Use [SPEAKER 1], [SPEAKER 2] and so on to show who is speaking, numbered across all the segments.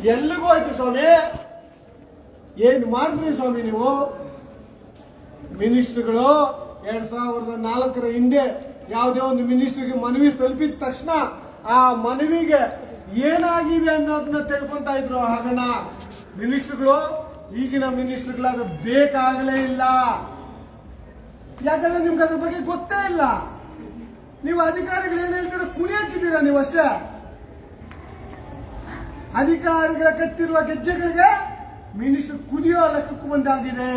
[SPEAKER 1] ಎಲ್ಲಿಗೂ ಆಯ್ತು ಸ್ವಾಮಿ? ಏನು ಮಾಡಿದ್ರಿ ಸ್ವಾಮಿ ನೀವು? ಮಿನಿಸ್ಟ್ರುಗಳು ಎರಡ್ ಸಾವಿರದ ನಾಲ್ಕರ ಹಿಂದೆ ಯಾವುದೇ ಒಂದು ಮಿನಿಸ್ಟ್ರಿಗೆ ಮನವಿ ತಲುಪಿದ ತಕ್ಷಣ ಆ ಮನವಿಗೆ ಏನಾಗಿದೆ ಅನ್ನೋದನ್ನ ತಿಳ್ಕೊಂತಾ ಇದ್ರು. ಹಾಗಣ್ಣ, ಮಿನಿಸ್ಟ್ರುಗಳು, ಈಗಿನ ಮಿನಿಸ್ಟ್ರುಗಳು ಅದು ಬೇಕಾಗಲೇ ಇಲ್ಲ. ಯಾಕಂದ್ರೆ ನಿಮ್ಗೆ ಅದ್ರ ಬಗ್ಗೆ ಗೊತ್ತೇ ಇಲ್ಲ. ನೀವು ಅಧಿಕಾರಿಗಳು ಏನ್ ಹೇಳ್ತೀರ? ಕುಣಿಯಾಕಿದ್ದೀರಾ ನೀವು ಅಷ್ಟೇ? ಅಧಿಕಾರಿಗಳ ಕಟ್ಟಿರುವ ಗೆಜ್ಜೆಗಳಿಗೆ ಮಿನಿಸ್ಟರ್ ಕುದಿಯೋ ಲೆಕ್ಕಕ್ಕೂ ಬಂದಾಗಿದೆ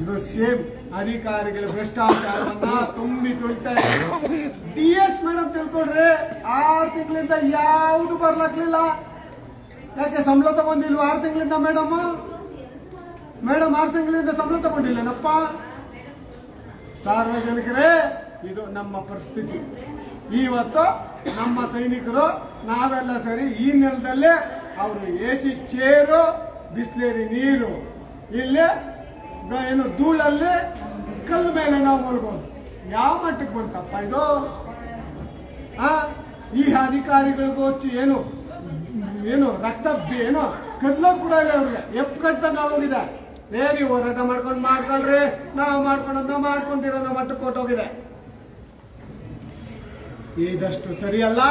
[SPEAKER 1] ಇದು ಸೇಮ್ ಅಧಿಕಾರಿಗಳ ಭ್ರಷ್ಟಾಚಾರವನ್ನ ತುಂಬಿ ತುಳಿತಾ ಇದೆ. ಡಿ ಎಸ್ ಮೇಡಮ್ ತಿಳ್ಕೊಂಡ್ರೆ ಆರು ತಿಂಗಳಿಂದ ಯಾವುದು ಬರ್ಲಾಗ್ಲಿಲ್ಲ. ಯಾಕೆ ಸಂಬಳ ತಗೊಂಡಿಲ್ವ ಆರು ತಿಂಗಳಿಂದ ಮೇಡಮ್? ಮೇಡಮ್ ಆರು ತಿಂಗಳಿಂದ ಸಂಬಳ ತಗೊಂಡಿಲ್ಲನಪ್ಪ? ಸಾರ್ವಜನಿಕರೇ, ಇದು ನಮ್ಮ ಪರಿಸ್ಥಿತಿ. ಇವತ್ತು ನಮ್ಮ ಸೈನಿಕರು ನಾವೆಲ್ಲ ಸರಿ ಈ ನೆಲದಲ್ಲೇ ಅವರು ಎ ಸಿ ಚೇರು, ಬಿಸ್ಲೇರಿ ನೀರು, ಇಲ್ಲಿ ಏನು ಧೂಳಲ್ಲಿ ಕಲ್ಲು ಮೇಲೆ ನಾವು ಮಲ್ಗೋದು. ಯಾವ ಮಟ್ಟಕ್ಕೆ ಬಂತಪ್ಪ ಇದು? ಆ, ಈ ಅಧಿಕಾರಿಗಳಿಗೂ ಏನು ಏನು ರಕ್ತ ಏನು ಕದ್ಲೋ ಕೂಡ ಇಲ್ಲ ಅವ್ರಿಗೆ ಎಪ್ ಕಟ್ಟದಾಗ ಹೋಗಿದೆ ಏ, ನೀವು ಹೋರಾಟ ಮಾಡ್ಕೊಂಡು ಮಾಡ್ಕೊಳ್ರಿ ನಾವು ಮಾಡ್ಕೊಂಡಂತ ಮಾಡ್ಕೊಂತೀರ ನಮ್ಮ ಮಟ್ಟಕ್ಕೆ ಕೊಟ್ಟೋಗಿದೆ. ಇದಷ್ಟು ಸರಿಯಲ್ಲ.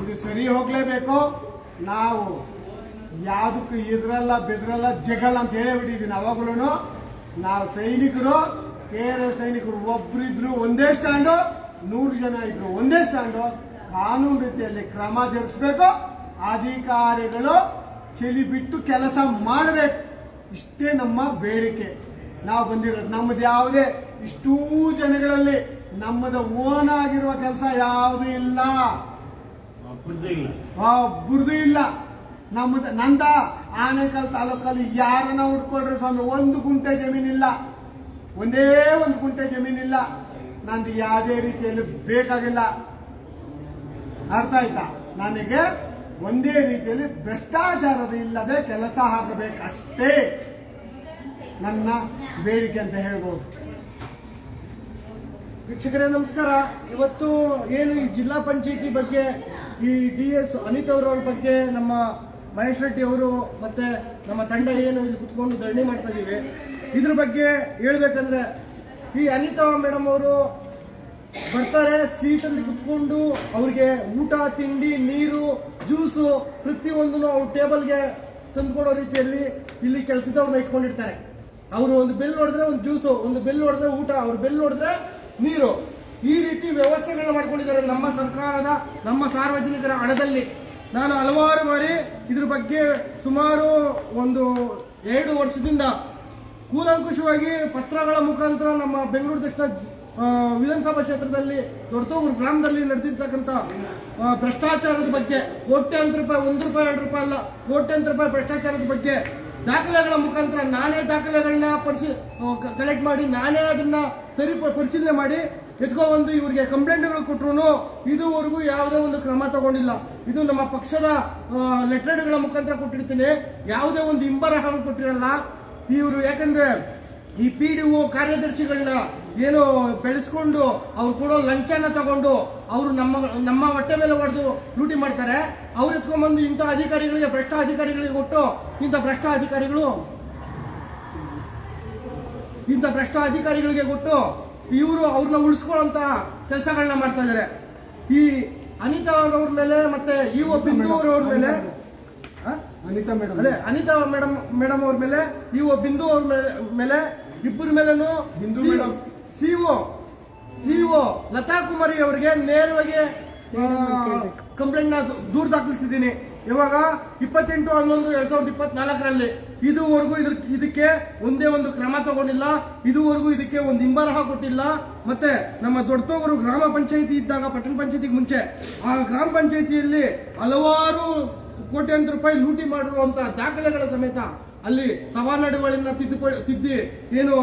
[SPEAKER 1] ಇದು ಸರಿ ಹೋಗ್ಲೇಬೇಕು. ನಾವು ಯಾವುದಕ್ಕೂ ಇದ್ರಲ್ಲ, ಬೆದ್ರಲ್ಲ ಜಗಲ್ ಅಂತ ಹೇಳಿಬಿಟ್ಟಿದ್ದೀನಿ ಅವಾಗಲೂ ನಾವು ಸೈನಿಕರು, ಬೇರೆ ಸೈನಿಕರು ಒಬ್ಬರಿದ್ರು ಒಂದೇ ಸ್ಟ್ಯಾಂಡು, ನೂರು ಜನ ಇದ್ರು ಒಂದೇ ಸ್ಟ್ಯಾಂಡು. ಕಾನೂನು ರೀತಿಯಲ್ಲಿ ಕ್ರಮ ಜರುಗಿಸ್ಬೇಕು. ಅಧಿಕಾರಿಗಳು ಚಳಿ ಬಿಟ್ಟು ಕೆಲಸ ಮಾಡಬೇಕು. ಇಷ್ಟೇ ನಮ್ಮ ಬೇಡಿಕೆ. ನಾವು ಬಂದಿರೋದು ನಮ್ಮದು ಯಾವುದೇ ಇಷ್ಟೂ ಜನಗಳಲ್ಲಿ ನಮ್ಮದು ಓನ್ ಆಗಿರುವ ಕೆಲಸ ಯಾವುದು ಇಲ್ಲ. ಒಬ್ಬರದು ಇಲ್ಲ. ನಮ್ಮದು ನಂದ ಆನೇಕಲ್ ತಾಲೂಕಲ್ಲಿ ಯಾರನ್ನ ಹುಡ್ಕೊಳ್ರಿ ಸ್ವಾಮಿ ಒಂದು ಗುಂಟೆ ಜಮೀನಿಲ್ಲ ಒಂದೇ ಒಂದು ಗುಂಟೆ ಜಮೀನಿಲ್ಲ ನಂದು ಯಾವುದೇ ರೀತಿಯಲ್ಲಿ ಬೇಕಾಗಿಲ್ಲ. ಅರ್ಥ ಆಯ್ತಾ? ನನಗೆ ಒಂದೇ ರೀತಿಯಲ್ಲಿ ಭ್ರಷ್ಟಾಚಾರದ ಇಲ್ಲದೆ ಕೆಲಸ ಆಗಬೇಕಷ್ಟೇ. ನನ್ನ ಬೇಡಿಕೆ ಅಂತ ಹೇಳ್ಬೋದು.
[SPEAKER 2] ವೀಕ್ಷಕರೇ, ನಮಸ್ಕಾರ. ಇವತ್ತು ಏನು ಈ ಜಿಲ್ಲಾ ಪಂಚಾಯತಿ ಬಗ್ಗೆ, ಈ ಡಿ ಎಸ್ ಅನಿತ್ ಅವರವ್ರ ಬಗ್ಗೆ ನಮ್ಮ ಮಹೇಶ್ ರೆಡ್ಡಿ ಅವರು ಮತ್ತೆ ನಮ್ಮ ತಂಡ ಏನು ಇಲ್ಲಿ ಕುತ್ಕೊಂಡು ಧರಣಿ ಮಾಡ್ತಾ ಇದೀವಿ. ಇದ್ರ ಬಗ್ಗೆ ಹೇಳ್ಬೇಕಂದ್ರೆ, ಈ ಅನಿತಾ ಮೇಡಮ್ ಅವರು ಬರ್ತಾರೆ, ಸೀಟಲ್ಲಿ ಕುತ್ಕೊಂಡು ಅವ್ರಿಗೆ ಊಟ, ತಿಂಡಿ, ನೀರು, ಜ್ಯೂಸು ಪ್ರತಿಯೊಂದನ್ನು ಅವ್ರ ಟೇಬಲ್ಗೆ ತಂದ್ಕೊಡೋ ರೀತಿಯಲ್ಲಿ ಇಲ್ಲಿ ಕೆಲಸದವ್ರನ್ನ ಇಟ್ಕೊಂಡಿರ್ತಾರೆ. ಅವರು ಒಂದು ಬೆಲ್ ನೋಡಿದ್ರೆ ಒಂದು ಜ್ಯೂಸು, ಒಂದು ಬೆಲ್ ನೋಡಿದ್ರೆ ಊಟ, ಅವ್ರ ಬೆಲ್ ಹೊಡೆದ್ರೆ ನೀರು ಈ ರೀತಿ ವ್ಯವಸ್ಥೆಗಳನ್ನ ಮಾಡ್ಕೊಂಡಿದ್ದಾರೆ ನಮ್ಮ ಸರ್ಕಾರದ, ನಮ್ಮ ಸಾರ್ವಜನಿಕರ ಹಣದಲ್ಲಿ. ನಾನು ಹಲವಾರು ಬಾರಿ ಇದ್ರ ಬಗ್ಗೆ ಸುಮಾರು ಒಂದು ಎರಡು ವರ್ಷದಿಂದ ಕೂಲಂಕುಷವಾಗಿ ಪತ್ರಗಳ ಮುಖಾಂತರ ನಮ್ಮ ಬೆಂಗಳೂರು ದಕ್ಷಿಣ ವಿಧಾನಸಭಾ ಕ್ಷೇತ್ರದಲ್ಲಿ ದೊಡ್ಡತೂರು ಗ್ರಾಮದಲ್ಲಿ ನಡೆದಿರ್ತಕ್ಕಂಥ ಭ್ರಷ್ಟಾಚಾರದ ಬಗ್ಗೆ, ಕೋಟ್ಯಾಂತರ ರೂಪಾಯಿ, ಒಂದು ರೂಪಾಯಿ, ಎರಡು ರೂಪಾಯಿ ಅಲ್ಲ, ಕೋಟ್ಯಾಂತರ ರೂಪಾಯಿ ಭ್ರಷ್ಟಾಚಾರದ ಬಗ್ಗೆ ದಾಖಲೆಗಳ ಮುಖಾಂತರ ನಾನೇ ದಾಖಲೆಗಳನ್ನ ಪರಿಶೀ ಕಲೆಕ್ಟ್ ಮಾಡಿ ನಾನೇ ಅದನ್ನ ಸರಿ ಪರಿಶೀಲನೆ ಮಾಡಿ ಎತ್ಕೊಬಂದು ಇವರಿಗೆ ಕಂಪ್ಲೇಂಟ್ಗಳು ಕೊಟ್ಟರು ಇದುವರೆಗೂ ಯಾವುದೇ ಒಂದು ಕ್ರಮ ತಗೊಂಡಿಲ್ಲ. ಇದು ನಮ್ಮ ಪಕ್ಷದ ಲೆಟರ್ಗಳ ಮುಖಾಂತರ ಕೊಟ್ಟಿರ್ತೀನಿ. ಯಾವುದೇ ಒಂದು ಹಿಂಬರಹ ಕೊಟ್ಟಿರಲ್ಲ. ಇವರು ಯಾಕಂದ್ರೆ ಈ ಪಿ ಡಿ ಒ ಕಾರ್ಯದರ್ಶಿಗಳನ್ನ ಏನು ಬೆಳೆಸ್ಕೊಂಡು ಅವ್ರು ಕೊಡೋ ಲಂಚನ ತಗೊಂಡು ಅವರು ನಮ್ಮ ನಮ್ಮ ಹೊಟ್ಟೆ ಮೇಲೆ ಹೊಡೆದು ಲೂಟಿ ಮಾಡ್ತಾರೆ. ಅವ್ರು ಎತ್ಕೊಂಡ್ಬಂದು ಇಂಥ ಅಧಿಕಾರಿಗಳಿಗೆ ಭ್ರಷ್ಟ ಅಧಿಕಾರಿಗಳಿಗೆ ಕೊಟ್ಟು ಇಂಥ ಭ್ರಷ್ಟ ಅಧಿಕಾರಿಗಳು ಇಂಥ ಭ್ರಷ್ಟ ಅಧಿಕಾರಿಗಳಿಗೆ ಕೊಟ್ಟು ಇವರು ಅವ್ರನ್ನ ಉಳಿಸ್ಕೊಳ್ಳೋಂತ ಕೆಲಸಗಳನ್ನ ಮಾಡ್ತಾ ಇದ್ದಾರೆ ಈ ಅನಿತಾ ಅವ್ರವ್ರ ಮೇಲೆ ಮತ್ತೆ ಬಿಂದು ಅವ್ರವ್ರ ಮೇಲೆ?
[SPEAKER 1] ಅನಿತಾ ಮೇಡಮ್.
[SPEAKER 2] ಅದೇ ಅನಿತಾ ಮೇಡಮ್ ಮೇಡಮ್ ಅವ್ರ ಮೇಲೆ ಇವು ಬಿಂದು ಅವ್ರ ಮೇಲೆ- ಮೇಲೆ ಇಬ್ಬರ ಮೇಲೂ
[SPEAKER 1] Bindu madam.
[SPEAKER 2] CO CO Latha Kumari ಅವರಿಗೆ ನೇರವಾಗಿ ಕಂಪ್ಲೇಂಟ್ನ ದೂರ ದಾಖಲಿಸಿದ್ದೀನಿ. ಇವಾಗ ಇಪ್ಪತ್ತೆಂಟು ಹನ್ನೊಂದು ಎರಡ್ ಸಾವಿರದ ಇಪ್ಪತ್ನಾಲ್ಕರಲ್ಲಿ ಇದುವರೆಗೂ ಇದ್ರ ಇದಕ್ಕೆ ಒಂದೇ ಒಂದು ಕ್ರಮ ತಗೊಂಡಿಲ್ಲ. ಇದುವರೆಗೂ ಇದಕ್ಕೆ ಒಂದು ಹಿಂಬರಹ ಕೊಟ್ಟಿಲ್ಲ. ಮತ್ತೆ ನಮ್ಮ ದೊಡ್ಡತೋಗರು ಗ್ರಾಮ ಪಂಚಾಯಿತಿ ಇದ್ದಾಗ ಪಟ್ಟಣ ಪಂಚಾಯತಿಗೆ ಮುಂಚೆ ಆ ಗ್ರಾಮ ಪಂಚಾಯಿತಿಯಲ್ಲಿ ಹಲವಾರು ಕೋಟ್ಯಾಂತರ ರೂಪಾಯಿ ಲೂಟಿ ಮಾಡಿರುವಂತಹ ದಾಖಲೆಗಳ ಸಮೇತ ಅಲ್ಲಿ ಸಭಾ ನಡುವಳಿನ ತಿದ್ದುಪಡಿ ತಿದ್ದಿ ಏನು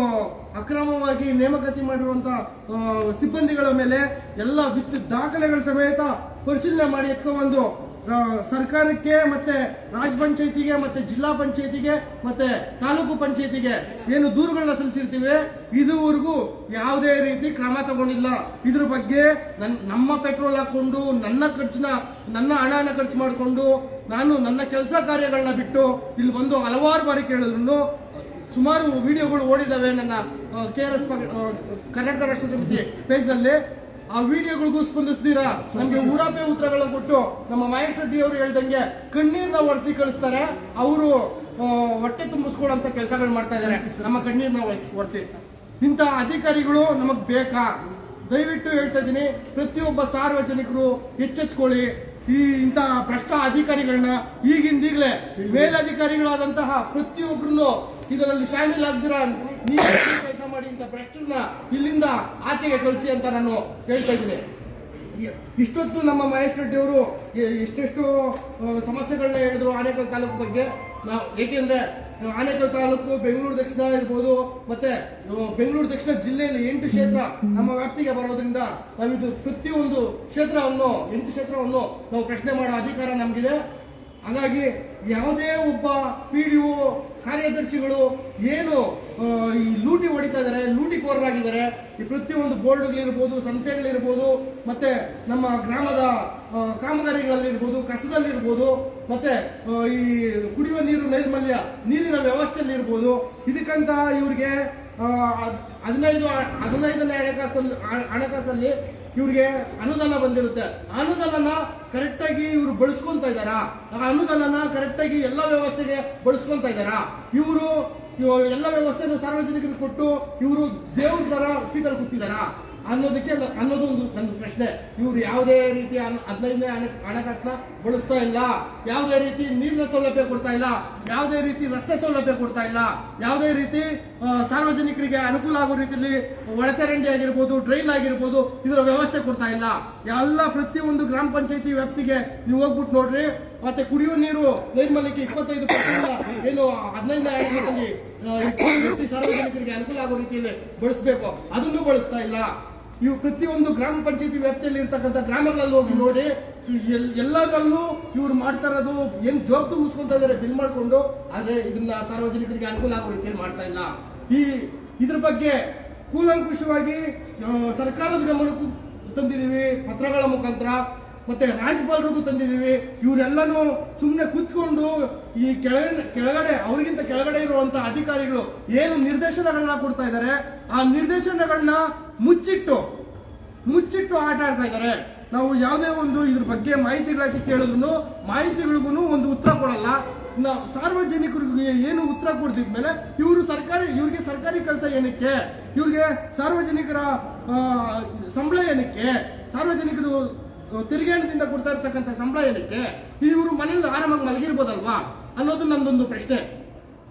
[SPEAKER 2] ಅಕ್ರಮವಾಗಿ ನೇಮಕಾತಿ ಮಾಡಿರುವಂತ ಸಿಬ್ಬಂದಿಗಳ ಮೇಲೆ ಎಲ್ಲ ವಿದ್ಯುತ್ ದಾಖಲೆಗಳ ಸಮೇತ ಪರಿಶೀಲನೆ ಮಾಡಿ ಆ, ಸರ್ಕಾರಕ್ಕೆ ಮತ್ತೆ ರಾಜ್ ಪಂಚಾಯತಿಗೆ ಮತ್ತೆ ಜಿಲ್ಲಾ ಪಂಚಾಯತಿಗೆ ಮತ್ತೆ ತಾಲೂಕು ಪಂಚಾಯತಿಗೆ ಏನು ದೂರುಗಳನ್ನ ಸಲ್ಲಿಸಿರ್ತೀವಿ, ಇದುವರೆಗೂ ಯಾವುದೇ ರೀತಿ ಕ್ರಮ ತಗೊಂಡಿಲ್ಲ. ಇದ್ರ ಬಗ್ಗೆ ನಮ್ಮ ಪೆಟ್ರೋಲ್ ಹಾಕೊಂಡು ನನ್ನ ಖರ್ಚನ್ನ, ನನ್ನ ಹಣನ ಖರ್ಚು ಮಾಡಿಕೊಂಡು, ನಾನು ನನ್ನ ಕೆಲಸ ಕಾರ್ಯಗಳನ್ನ ಬಿಟ್ಟು ಇಲ್ಲಿ ಬಂದು ಹಲವಾರು ಬಾರಿ ಕೇಳಿದ್ರು ಸುಮಾರು ವಿಡಿಯೋಗಳು ಓಡಿದಾವೆ ನನ್ನ ಕೆ ಆರ್ ಎಸ್ ಕರ್ನಾಟಕ ರಾಷ್ಟ್ರ ಸಮಿತಿ ಪೇಜ್ನಲ್ಲಿ. ಆ ವಿಡಿಯೋಗಳಿಗೂ ಸ್ಪಂದಿಸ್ತೀರಾ? ನಮ್ಗೆ ಊರಾಪೆ ಉತ್ತರಗಳ ಕೊಟ್ಟು ನಮ್ಮ ಮಹೇಶ್ ರೆಡ್ಡಿ ಅವರು ಹೇಳ್ದಂಗೆ ಕಣ್ಣೀರ್ನ ಒರೆಸಿ ಕಳಿಸ್ತಾರೆ. ಅವರು ಹೊಟ್ಟೆ ತುಂಬಿಸ್ಕೊಳ್ಳೋಂತ ಕೆಲಸಗಳು ಮಾಡ್ತಾ ಇದ್ದಾರೆ. ನಮ್ಮ ಕಣ್ಣೀರ್ನ ಒರೆಸಿ ಇಂಥ ಅಧಿಕಾರಿಗಳು ನಮಗ್ ಬೇಕಾ? ದಯವಿಟ್ಟು ಹೇಳ್ತಾ ಇದ್ದೀನಿ, ಪ್ರತಿಯೊಬ್ಬ ಸಾರ್ವಜನಿಕರು ಎಚ್ಚೆತ್ಕೊಳ್ಳಿ. ಈ ಇಂತಹ ಭ್ರಷ್ಟ ಅಧಿಕಾರಿಗಳನ್ನ ಈಗಿಂದೀಗಲೇ ಮೇಲಧಿಕಾರಿಗಳಾದಂತಹ ಪ್ರತಿಯೊಬ್ಬರನ್ನು ಇದರಲ್ಲಿ ಶಾಮಿಲ್ ಆಗ್ತೀರಾ? ಮಾಡಿ ಇಂಥ ಪ್ರಶ್ನ ಇಲ್ಲಿಂದ ಆಚೆಗೆ ಕಳಿಸಿ ಅಂತ ನಾನು ಹೇಳ್ತಾ ಇದ್ದೀನಿ. ಇಷ್ಟೊತ್ತು ನಮ್ಮ ಮಹೇಶ್ ರೆಡ್ಡಿ ಅವರು ಎಷ್ಟೆಷ್ಟು ಸಮಸ್ಯೆಗಳನ್ನ ಹೇಳಿದ್ರು ಆನೇಕಲ್ ತಾಲೂಕು ಬಗ್ಗೆ. ನಾವು ಏಕೆಂದ್ರೆ ಆನೇಕಲ್ ತಾಲೂಕು ಬೆಂಗಳೂರು ದಕ್ಷಿಣ ಇರ್ಬೋದು, ಮತ್ತೆ ಬೆಂಗಳೂರು ದಕ್ಷಿಣ ಜಿಲ್ಲೆಯಲ್ಲಿ ಎಂಟು ಕ್ಷೇತ್ರ ನಮ್ಮ ವ್ಯಾಪ್ತಿಗೆ ಬರೋದ್ರಿಂದ ನಾವಿದು ಪ್ರತಿಯೊಂದು ಕ್ಷೇತ್ರವನ್ನು, ಎಂಟು ಕ್ಷೇತ್ರವನ್ನು ನಾವು ಪ್ರಶ್ನೆ ಮಾಡೋ ಅಧಿಕಾರ ನಮಗಿದೆ. ಹಾಗಾಗಿ ಯಾವುದೇ ಒಬ್ಬ ಪಿ ಡಿ ಒ ಕಾರ್ಯದರ್ಶಿಗಳು ಏನು ಈ ಲೂಟಿ ಹೊಡಿತಾ ಇದ್ದಾರೆ, ಲೂಟಿಕೋರರಾಗಿದ್ದಾರೆ. ಈ ಪ್ರತಿಯೊಂದು ಬೋರ್ಡ್ಗಳಿರ್ಬೋದು, ಸಂತೆಗಳಿರ್ಬೋದು, ಮತ್ತೆ ನಮ್ಮ ಗ್ರಾಮದ ಕಾಮಗಾರಿಗಳಲ್ಲಿರ್ಬೋದು, ಕಸದಲ್ಲಿರ್ಬೋದು, ಮತ್ತೆ ಈ ಕುಡಿಯುವ ನೀರು ನೈರ್ಮಲ್ಯ, ನೀರಿನ ವ್ಯವಸ್ಥೆಯಲ್ಲಿರ್ಬೋದು. ಇದಕ್ಕಂತ ಇವ್ರಿಗೆ ಹದಿನೈದು, ಹದಿನೈದನೇ ಹಣಕಾಸಲ್ಲಿ ಹಣಕಾಸಲ್ಲಿ ಇವ್ರಿಗೆ ಅನುದಾನ ಬಂದಿರುತ್ತೆ. ಅನುದಾನನ ಕರೆಕ್ಟಾಗಿ ಇವರು ಬಳಸ್ಕೊಂತ ಇದ್ದಾರಾ? ಅನುದಾನನ ಕರೆಕ್ಟಾಗಿ ಎಲ್ಲ ವ್ಯವಸ್ಥೆಗೆ ಬಳಸ್ಕೊಂತ ಇದ್ದಾರಾ? ಇವರು ಎಲ್ಲ ವ್ಯವಸ್ಥೆಯನ್ನು ಸಾರ್ವಜನಿಕರಿಗೆ ಕೊಟ್ಟು ಇವರು ದೇವ್ರ ತರ ಸೀಟಲ್ಲಿ ಕೂತಿದ್ದಾರಾ? ಅನ್ನೋದಕ್ಕೆ ಅನ್ನೋದು ಒಂದು ನನ್ನ ಪ್ರಶ್ನೆ. ಇವರು ಯಾವುದೇ ರೀತಿಯ ಹದಿನೈದನೇ ಹಣ- ಬಳಸ್ತಾ ಇಲ್ಲ. ಯಾವುದೇ ರೀತಿ ನೀರಿನ ಸೌಲಭ್ಯ ಕೊಡ್ತಾ ಇಲ್ಲ. ಯಾವುದೇ ರೀತಿ ರಸ್ತೆ ಸೌಲಭ್ಯ ಕೊಡ್ತಾ ಇಲ್ಲ. ಯಾವುದೇ ರೀತಿ ಸಾರ್ವಜನಿಕರಿಗೆ ಅನುಕೂಲ ಆಗೋ ರೀತಿಯಲ್ಲಿ ಒಳಚರಂಡಿ ಆಗಿರ್ಬೋದು, ಡ್ರೈನ್ ಆಗಿರ್ಬೋದು, ಇದರ ವ್ಯವಸ್ಥೆ ಕೊಡ್ತಾ ಇಲ್ಲ. ಎಲ್ಲ ಪ್ರತಿಯೊಂದು ಗ್ರಾಮ ಪಂಚಾಯತಿ ವ್ಯಾಪ್ತಿಗೆ ನೀವು ಹೋಗ್ಬಿಟ್ಟು ನೋಡ್ರಿ. ಮತ್ತೆ ಕುಡಿಯುವ ನೀರು ನೈರ್ಮಲ್ಯಕ್ಕೆ ಇಪ್ಪತ್ತೈದು ಪರ್ಸೆಂಟ್ ಏನು ಹದಿನೈದನೇ ಆಡಳಿತದಲ್ಲಿ ಸಾರ್ವಜನಿಕರಿಗೆ ಅನುಕೂಲ ಆಗೋ ರೀತಿಯಲ್ಲಿ ಬಳಸಬೇಕು. ಅದನ್ನು ಬಳಸ್ತಾ ಇಲ್ಲ. ಇವು ಪ್ರತಿಯೊಂದು ಗ್ರಾಮ ಪಂಚಾಯತಿ ವ್ಯಾಪ್ತಿಯಲ್ಲಿ ಇರ್ತಕ್ಕಂಥ ಗ್ರಾಮಗಳಲ್ಲಿ ಹೋಗಿ ನೋಡಿ ಎಲ್- ಎಲ್ಲದರಲ್ಲೂ ಇವ್ರು ಮಾಡ್ತಾ ಇರೋದು ಏನ್ ಜೋಬ್ ತುಂಬಿಸ್ಕೊಂತ ಇದಾರೆ, ಬಿಲ್ ಮಾಡ್ಕೊಂಡು, ಆದ್ರೆ ಇದನ್ನ ಸಾರ್ವಜನಿಕರಿಗೆ ಅನುಕೂಲ ಆಗೋ ರೀತಿಯಲ್ಲಿ ಮಾಡ್ತಾ ಇಲ್ಲ. ಈ ಇದ್ರ ಬಗ್ಗೆ ಕೂಲಂಕುಷವಾಗಿ ಸರ್ಕಾರದ ಗಮನಕ್ಕೂ ತಂದಿದೀವಿ ಪತ್ರಗಳ ಮುಖಾಂತರ. ಮತ್ತೆ ರಾಜ್ಯಪಾಲರಿಗೂ ತಂದಿದ್ದೀವಿ. ಇವರೆಲ್ಲನೂ ಸುಮ್ಮನೆ ಕೂತ್ಕೊಂಡು ಈ ಕೆಳಗಡೆ ಕೆಳಗಡೆ, ಅವರಿಗಿಂತ ಕೆಳಗಡೆ ಇರುವಂತಹ ಅಧಿಕಾರಿಗಳು ಏನು ನಿರ್ದೇಶನಗಳನ್ನ ಕೊಡ್ತಾ ಇದ್ದಾರೆ, ಆ ನಿರ್ದೇಶನಗಳನ್ನ ಮುಚ್ಚಿಟ್ಟು ಮುಚ್ಚಿಟ್ಟು ಆಟ ಆಡ್ತಾ ಇದ್ದಾರೆ. ನಾವು ಯಾವುದೇ ಒಂದು ಇದ್ರ ಬಗ್ಗೆ ಮಾಹಿತಿಗಳಾಗಿ ಕೇಳಿದ್ರು ಮಾಹಿತಿಗಳಿಗೂ ಒಂದು ಉತ್ತರ ಕೊಡಲ್ಲ. ನಾವು ಸಾರ್ವಜನಿಕರಿಗೆ ಏನು ಉತ್ತರ ಕೊಡ್ತಿದ್ಮೇಲೆ ಇವರು ಸರ್ಕಾರಿ, ಇವ್ರಿಗೆ ಸರ್ಕಾರಿ ಕೆಲಸ ಏನಕ್ಕೆ? ಇವ್ರಿಗೆ ಸಾರ್ವಜನಿಕರ ಸಂಬಳ ಏನಕ್ಕೆ? ಸಾರ್ವಜನಿಕರು ಆ, ತೆರಿಗೆ ಹಣದಿಂದ ಕೊಡ್ತಾ ಇರ್ತಕ್ಕಂಥ ಸಂಬಳ ಏನಕ್ಕೆ? ಇವರು ಮನೇಲಿ ಆರಾಮಾಗಿ ಮಲಗಿರ್ಬೋದಲ್ವಾ? ಅನ್ನೋದು ನಂದೊಂದು ಪ್ರಶ್ನೆ.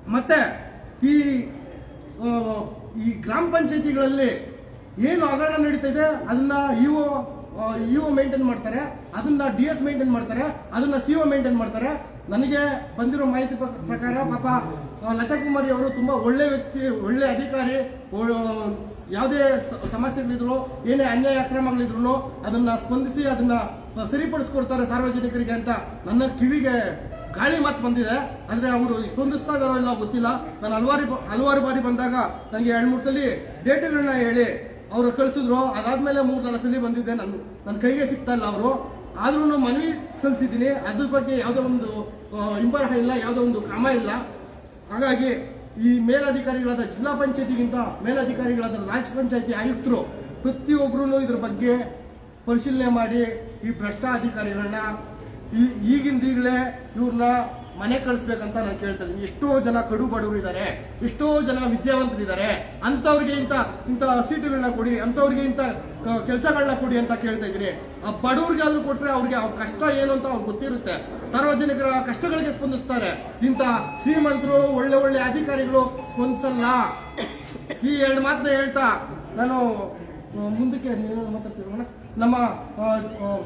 [SPEAKER 2] ಮತ್ತೆ ಈ ಈ ಗ್ರಾಮ ಪಂಚಾಯತಿಗಳಲ್ಲಿ ಏನು ಹಗರಣ ನಡೀತಾ ಇದೆ? ಅದನ್ನ ಇಒ ಇಒ ಮೇಂಟೈನ್ ಮಾಡ್ತಾರೆ, ಅದನ್ನ ಡಿ ಎಸ್ ಮೇಂಟೈನ್ ಮಾಡ್ತಾರೆ, ಅದನ್ನ ಸಿಒ ಮೇಂಟೈನ್ ಮಾಡ್ತಾರೆ. ನನಗೆ ಬಂದಿರೋ ಮಾಹಿತಿ ಪ್ರ- ಪ್ರಕಾರ ಪಾಪ ಲತಾ ಕುಮಾರಿ ಅವರು ತುಂಬಾ ಒಳ್ಳೆ ವ್ಯಕ್ತಿ, ಒಳ್ಳೆ ಅಧಿಕಾರಿ ಒ- ಯಾವುದೇ ಸ- ಸಮಸ್ಯೆಗಳಿದ್ರು, ಏನೇ ಅನ್ಯಾಯ ಅಕ್ರಮಗಳಿದ್ರು ಅದನ್ನ ಸ್ಪಂದಿಸಿ ಅದನ್ನ ಸರಿಪಡಿಸ್ಕೊಡ್ತಾರೆ ಸಾರ್ವಜನಿಕರಿಗೆ ಅಂತ ನನ್ನ ಕಿವಿಗೆ ಗಾಳಿ ಮಾತು ಬಂದಿದೆ. ಆದ್ರೆ ಅವರು ಸ್ಪಂದಿಸ್ತಾ ಇದಾರೋ ಇಲ್ಲ ಗೊತ್ತಿಲ್ಲ. ನಾನು ಹಲವಾರು ಹಲವಾರು ಬಾರಿ ಬಂದಾಗ ನನಗೆ ಎರಡು ಮೂರು ಸಲ ಡೇಟ್ಗಳನ್ನ ಹೇಳಿ ಅವರು ಕಳಿಸಿದ್ರು, ಅದಾದ್ಮೇಲೆ ಮೂರು ನಾಲ್ಕು ಸಲ ಬಂದಿದ್ದೆ ನಾನು. ನನ್ನ ಕೈಗೆ ಸಿಗ್ತಾ ಇಲ್ಲ ಅವರು. ಆದ್ರೂ ಮನವಿ ಸಲ್ಲಿಸಿದ್ದೀನಿ. ಅದ್ರ ಬಗ್ಗೆ ಯಾವುದೋ ಒಂದು ಇಂಪಾರ್ಟ ಇಲ್ಲ, ಯಾವುದೋ ಒಂದು ಕ್ರಮ ಇಲ್ಲ. ಹಾಗಾಗಿ ಈ ಮೇಲಧಿಕಾರಿಗಳಾದ ಜಿಲ್ಲಾ ಪಂಚಾಯತಿಗಿಂತ ಮೇಲಧಿಕಾರಿಗಳಾದ ರಾಜ್ಯ ಪಂಚಾಯತಿ ಆಯುಕ್ತರು ಪ್ರತಿಯೊಬ್ಬರೂ ಇದ್ರ ಬಗ್ಗೆ ಪರಿಶೀಲನೆ ಮಾಡಿ ಈ ಭ್ರಷ್ಟ ಅಧಿಕಾರಿಗಳನ್ನ ಈಗಿಂದೀಗಲೇ ಇವ್ರನ್ನ ಮನೆ ಕಳಿಸ್ಬೇಕಂತ ನಾನು ಕೇಳ್ತಾ ಇದ್ದೀನಿ. ಎಷ್ಟೋ ಜನ ಕಡು ಬಡವರು ಇದ್ದಾರೆ ಎಷ್ಟೋ ಜನ ವಿದ್ಯಾವಂತರಿದ್ದಾರೆ ಅಂಥವ್ರಿಗೆ ಇಂಥ ಇಂಥ ಸೀಟುಗಳನ್ನ ಕೊಡಿ, ಅಂಥವ್ರಿಗೆ ಇಂಥ ಕೆಲಸಗಳನ್ನ ಕೊಡಿ ಅಂತ ಕೇಳ್ತಾ ಇದ್ದೀನಿ. ಆ ಬಡವ್ರಿಗೆ ಆದ್ರೂ ಕೊಟ್ರೆ ಅವ್ರಿಗೆ ಅವ್ರ ಕಷ್ಟ ಏನು ಅಂತ ಅವ್ರಿಗೆ ಗೊತ್ತಿರುತ್ತೆ. ಸಾರ್ವಜನಿಕರ ಕಷ್ಟಗಳಿಗೆ ಸ್ಪಂದಿಸ್ತಾರೆ. ಇಂಥ ಶ್ರೀಮಂತರು, ಒಳ್ಳೆ ಒಳ್ಳೆ ಅಧಿಕಾರಿಗಳು ಸ್ಪಂದಿಸಲ್ಲ. ಈ ಎರಡು ಮಾತನ್ನ ಹೇಳ್ತಾ ನಾನು ಮುಂದಕ್ಕೆ ಮಾತಾಡ್ತಿರೋಣ ಮಾತಾಡ್ತೀರ ನಮ್ಮ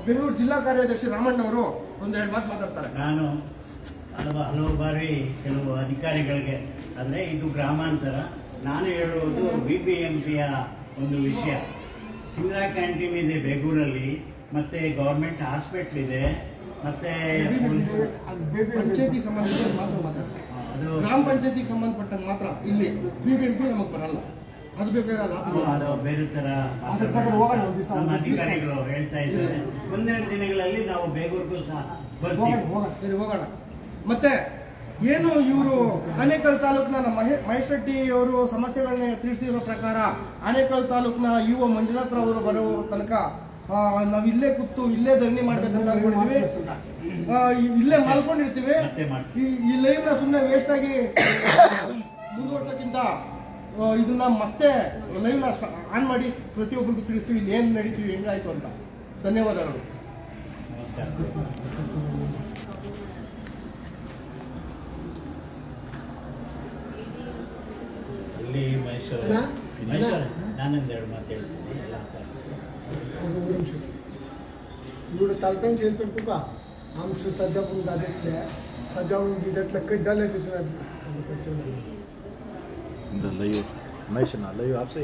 [SPEAKER 2] ಬೆಂಗಳೂರು ಜಿಲ್ಲಾ ಕಾರ್ಯದರ್ಶಿ ರಾಮಣ್ಣವರು ಒಂದೆರಡು ಮಾತು ಮಾತಾಡ್ತಾರೆ.
[SPEAKER 3] ನಾನು ಹಲವು ಹಲವು ಬಾರಿ ಕೆಲವು ಅಧಿಕಾರಿಗಳಿಗೆ ಅಂದರೆ ಇದು ಗ್ರಾಮಾಂತರ ನಾನು ಹೇಳುವುದು ಬಿ ಪಿ ಎಂ ಪಿಯ ಒಂದು ವಿಷಯ. ಇಂದಿರಾ ಕ್ಯಾಂಟೀನ್ ಇದೆ ಬೇಗೂರಲ್ಲಿ ಮತ್ತು ಗೌರ್ಮೆಂಟ್ ಹಾಸ್ಪಿಟ್ಲ್ ಇದೆ ಮತ್ತೆ
[SPEAKER 2] ಪಂಚಾಯತಿ ಸಂಬಂಧ ಮಾತ್ರ
[SPEAKER 3] ಅದು
[SPEAKER 2] ಗ್ರಾಮ ಪಂಚಾಯತಿಗೆ ಸಂಬಂಧಪಟ್ಟಂಗೆ ಮಾತ್ರ ಇಲ್ಲಿ ಬಿ ಬಿ ಎಂ ಪಿ ನಮಗೆ ಬರಲ್ಲ. ಅದು ಬೇಕಾಗಲ್ಲ
[SPEAKER 3] ಅದು ಬೇರೆ
[SPEAKER 1] ಒಂದ್
[SPEAKER 3] ನಮ್ಮ ಅಧಿಕಾರಿಗಳು ಹೇಳ್ತಾ ಇದ್ದಾರೆ. ಮುಂದಿನ ದಿನಗಳಲ್ಲಿ ನಾವು ಬೇಗೂರ್ಗೂ ಸಹ ಬರ್ತೀವಿ.
[SPEAKER 1] ಹೋಗೋಣ
[SPEAKER 2] ಮತ್ತೆ ಏನು ಇವರು ಆನೇಕಲ್ ತಾಲೂಕಿನ ನಮ್ಮ ಮಹೇಶ್ ರೆಡ್ಡಿ ಅವರು ಸಮಸ್ಯೆಗಳನ್ನ ತಿಳಿಸಿರೋ ಪ್ರಕಾರ ಆನೇಕಲ್ ತಾಲೂಕಿನ ಯುವ ಮಂಜುನಾಥ್ ಅವರು ಬರೋ ತನಕ ನಾವು ಇಲ್ಲೇ ಕೂತು ಇಲ್ಲೇ ಧರಣಿ ಮಾಡ್ಬೇಕಂತ ಅನ್ಕೊಂಡಿದೀವಿ. ಇಲ್ಲೇ ಮಾಲ್ಕೊಂಡಿರ್ತೀವಿ. ಈ ಲೈವ್ನ ಲೈವ್ನ ಸುಮ್ಮನೆ ವೇಸ್ಟ್ ಆಗಿ ಮುಂದುವರ್ಸೋಕ್ಕಿಂತ ಇದನ್ನ ಮತ್ತೆ ಲೈವ್ನ ಆನ್ ಮಾಡಿ ಪ್ರತಿಯೊಬ್ಬರಿಗೂ ತಿಳಿಸ್ತೀವಿ ಇಲ್ಲಿ ಏನ್ ನಡೀತೀವಿ ಹೆಂಗಾಯ್ತು ಅಂತ. ಧನ್ಯವಾದಗಳು.
[SPEAKER 3] ಹುಬ್ಳಿ ಮೈಸೂರು ಮೈಸೂರು ನಾನೊಂದೆರಡು ಮಾತು ಹೇಳ್ತೀನಿ
[SPEAKER 1] ಇವರು ತಲಪೆಂಚ್ ಹೇಳ್ಬೇಕು ಬಾ ಅಂಶ ಸಜ್ಜಾಪುರ ದಾದಿತ್ಲೆ ಸಜ್ಜಾಪುರ ದಿದತ್ಲೆ ಕಡ್ಡಾಲೆ
[SPEAKER 4] द लाइव मैं लाइव आपसे